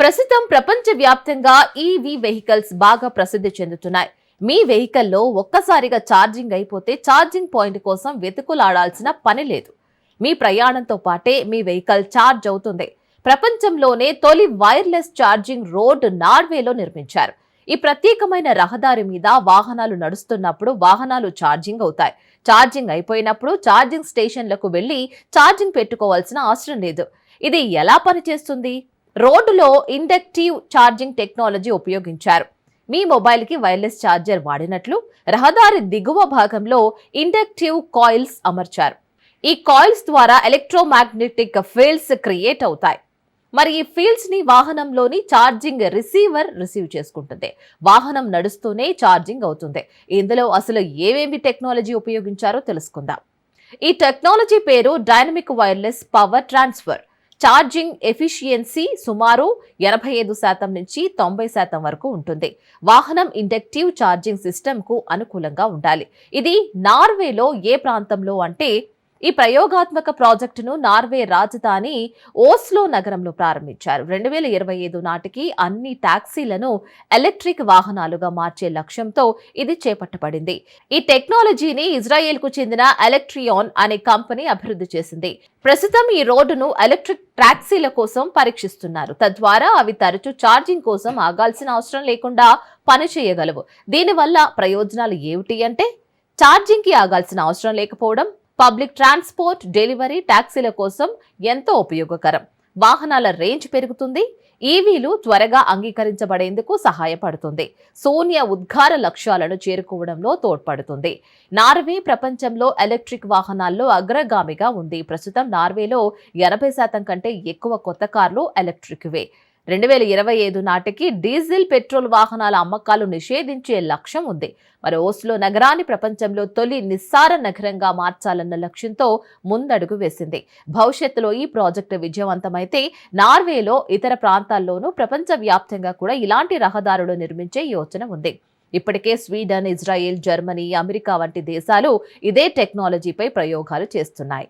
ప్రస్తుతం ప్రపంచవ్యాప్తంగా EV vehicles బాగా ప్రసిద్ధి చెందుతున్నాయి. మీ వెహికల్లో ఒక్కసారిగా ఛార్జింగ్ అయిపోతే ఛార్జింగ్ పాయింట్ కోసం వెతుకులాడాల్సిన పని లేదు. మీ ప్రయాణంతో పాటే మీ వెహికల్ ఛార్జ్ అవుతుంది. ప్రపంచంలోనే తొలి వైర్లెస్ ఛార్జింగ్ రోడ్ నార్వేలో నిర్మించారు. ఈ ప్రత్యేకమైన రహదారి మీద వాహనాలు నడుస్తున్నప్పుడు వాహనాలు ఛార్జింగ్ అవుతాయి. ఛార్జింగ్ అయిపోయినప్పుడు ఛార్జింగ్ స్టేషన్లకు వెళ్ళి ఛార్జింగ్ పెట్టుకోవాల్సిన అవసరం లేదు. ఇది ఎలా పనిచేస్తుంది? రోడ్డులో ఇండక్టివ్ ఛార్జింగ్ టెక్నాలజీ ఉపయోగించారు. మీ మొబైల్కి వైర్లెస్ ఛార్జర్ వాడినట్లు రహదారి దిగువ భాగంలో ఇండక్టివ్ కాయిల్స్ అమర్చారు. ఈ కాయిల్స్ ద్వారా ఎలక్ట్రోమాగ్నెటిక్ ఫీల్డ్స్ క్రియేట్ అవుతాయి. మరి ఈ ఫీల్డ్స్ని వాహనంలోని ఛార్జింగ్ రిసీవర్ రిసీవ్ చేసుకుంటుంది. వాహనం నడుస్తూనే ఛార్జింగ్ అవుతుంది. ఇందులో అసలు ఏమేమి టెక్నాలజీ ఉపయోగించారో తెలుసుకుందాం. ఈ టెక్నాలజీ పేరు dynamic wireless power transfer. Charging efficiency సుమారు ఎనభై ఐదు శాతం నుంచి తొంభై శాతం వరకు ఉంటుంది. వాహనం ఇండక్టివ్ ఛార్జింగ్ సిస్టమ్కు అనుకూలంగా ఉండాలి. ఇది నార్వేలో ఏ ప్రాంతంలో అంటే ఈ ప్రయోగాత్మక ప్రాజెక్టును నార్వే రాజధాని ఓస్లో నగరంలో ప్రారంభించారు. రెండు వేల ఇరవై ఐదు నాటికి అన్ని టాక్సీలను ఎలక్ట్రిక్ వాహనాలుగా మార్చే లక్ష్యంతో ఇది చేపట్టబడింది. ఈ టెక్నాలజీని ఇజ్రాయెల్కు చెందిన ఎలక్ట్రియాన్ అనే కంపెనీ అభివృద్ధి చేసింది. ప్రస్తుతం ఈ రోడ్డును ఎలక్ట్రిక్ టాక్సీల కోసం పరీక్షిస్తున్నారు. తద్వారా అవి తరచూ ఛార్జింగ్ కోసం ఆగాల్సిన అవసరం లేకుండా పనిచేయగలవు దీనివల్ల ప్రయోజనాలు ఏమిటి అంటే ఛార్జింగ్కి ఆగాల్సిన అవసరం లేకపోవడం పబ్లిక్ ట్రాన్స్పోర్ట్ డెలివరీ ట్యాక్సీల కోసం ఎంతో ఉపయోగకరం. వాహనాల రేంజ్ పెరుగుతుంది. ఈవీలు త్వరగా అంగీకరించబడేందుకు సహాయపడుతుంది. శూన్య ఉద్గార లక్ష్యాలను చేరుకోవడంలో తోడ్పడుతుంది. నార్వే ప్రపంచంలో ఎలక్ట్రిక్ వాహనాల్లో అగ్రగామిగా ఉంది. ప్రస్తుతం నార్వేలో ఎనభై శాతం కంటే ఎక్కువ కొత్త కార్లు ఎలక్ట్రిక్వే. రెండు వేల ఇరవై ఐదు నాటికి డీజిల్ పెట్రోల్ వాహనాల అమ్మకాలు నిషేధించే లక్ష్యం ఉంది. మరి ఓస్లో నగరాన్ని ప్రపంచంలో తొలి నిస్సార నగరంగా మార్చాలన్న లక్ష్యంతో ముందడుగు వేసింది. భవిష్యత్తులో ఈ ప్రాజెక్టు విజయవంతమైతే నార్వేలో ఇతర ప్రాంతాల్లోనూ ప్రపంచవ్యాప్తంగా కూడా ఇలాంటి రహదారులు నిర్మించే యోచన ఉంది. ఇప్పటికే స్వీడన్ ఇజ్రాయెల్ జర్మనీ అమెరికా వంటి దేశాలు ఇదే టెక్నాలజీపై ప్రయోగాలు చేస్తున్నాయి.